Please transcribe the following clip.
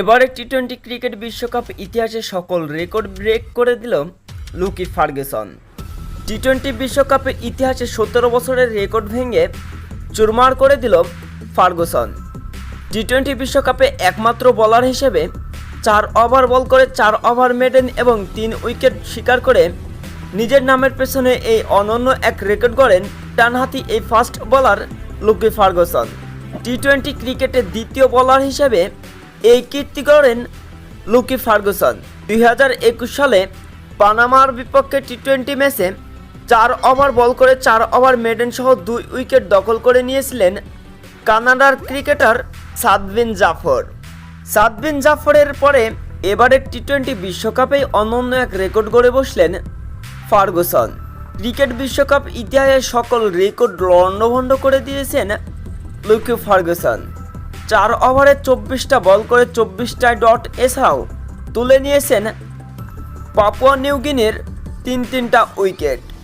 এবারে T twenty cricket বিশ্বকাপ ইতিহাসে সকল রেকর্ড ব্রেক করে দিল লুকি ফার্গেসন। টি টোয়েন্টি বিশ্বকাপের ইতিহাসে সতেরো বছরের রেকর্ড ভেঙে চুরমার করে দিল ফার্গুসন। টি টোয়েন্টি বিশ্বকাপে একমাত্র বলার হিসেবে চার ওভার বল করে চার ওভার মেডেন এবং তিন উইকেট শিকার করে নিজের নামের পেছনে এই অনন্য এক রেকর্ড গড়েন ডানহাতি এই fast bowler Lockie Ferguson. T twenty ক্রিকেটের দ্বিতীয় বলার হিসেবে এই কীর্তি গড়েন লুকি ফার্গুসন। দুই হাজার একুশ সালে পানামার বিপক্ষে টি টোয়েন্টি ম্যাচে চার ওভার বল করে চার ওভার মেডেন সহ দুই উইকেট দখল করে নিয়েছিলেন কানাডার ক্রিকেটার সাদবিন জাফর। সাদবিন জাফরের পরে এবারের টি টোয়েন্টি বিশ্বকাপে অনন্য এক রেকর্ড গড়ে বসলেন ফার্গুসন। ক্রিকেট বিশ্বকাপ ইতিহাসের সকল রেকর্ড লণ্ডভণ্ড করে দিয়েছেন লুকি ফার্গুসন। চার ওভারে চব্বিশটা বল করে চব্বিশটায় ডট এছাড়াও তুলে নিয়েছেন পাপুয়া নিউগিনির তিন তিনটা উইকেট।